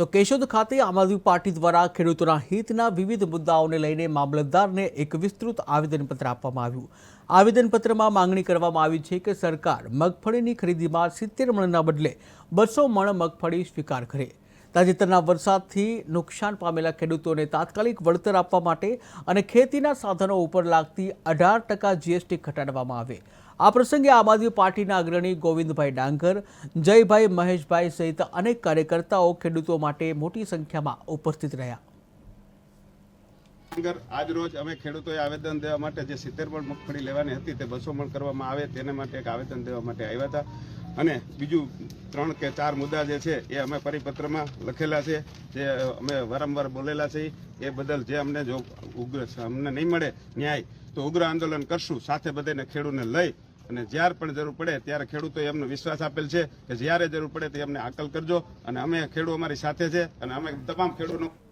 તો કેશોદ ખાતે આમ આદમી પાર્ટી દ્વારા ખેડૂતોના હિતના વિવિધ મુદ્દાઓને લઈને મામલતદારને એક વિસ્તૃત આવેદનપત્ર આપવામાં આવ્યું. આવેદનપત્રમાં માંગણી કરવામાં આવી છે કે સરકાર મગફળીની ખરીદીમાં સિત્તેર મણના બદલે બસો મણ મગફળી સ્વીકાર કરે. તાજેતરના વરસાદથી નુકસાન પામેલા ખેડૂતોને તાત્કાલિક વળતર આપવા માટે અને ખેતીના સાધનો ઉપર લાગતી અઢાર ટકા જીએસટી ઘટાડવામાં આવે. આ પ્રસંગે આમ આદમી પાર્ટીના અગ્રણી ગોવિંદભાઈ ડાંગર, જયભાઈ મહેશભાઈ સહિત અનેક કાર્યકર્તાઓ ખેડૂતો માટે મોટી સંખ્યામાં ઉપસ્થિત રહ્યા. આજરોજ અમે ખેડૂતોએ આવેદન દેવા માટે જે સિત્તેર મણ મગફળી લેવાની હતી તે બસો મણ કરવામાં આવે, તેના માટે એક આવેદન દેવા માટે આવ્યા હતા. અને બીજું ત્રણ કે ચાર મુદ્દા જે છે, એ અમે પરિપત્રમાં લખેલા છે, જે અમે વારંવાર બોલેલા છે, એ બદલ જે અમને જો ઉગ્ર અમને નહીં મળે ન્યાય, તો ઉગ્ર આંદોલન કરશું, સાથે બધાને ખેડૂતને લઈ અને જ્યારે પણ જરૂર પડે ત્યારે ખેડૂતોએ અમને વિશ્વાસ આપેલ છે કે જ્યારે જરૂર પડે તે અમને આકલ કરજો અને અમે ખેડૂત અમારી સાથે છે અને અમે તમામ ખેડૂતનો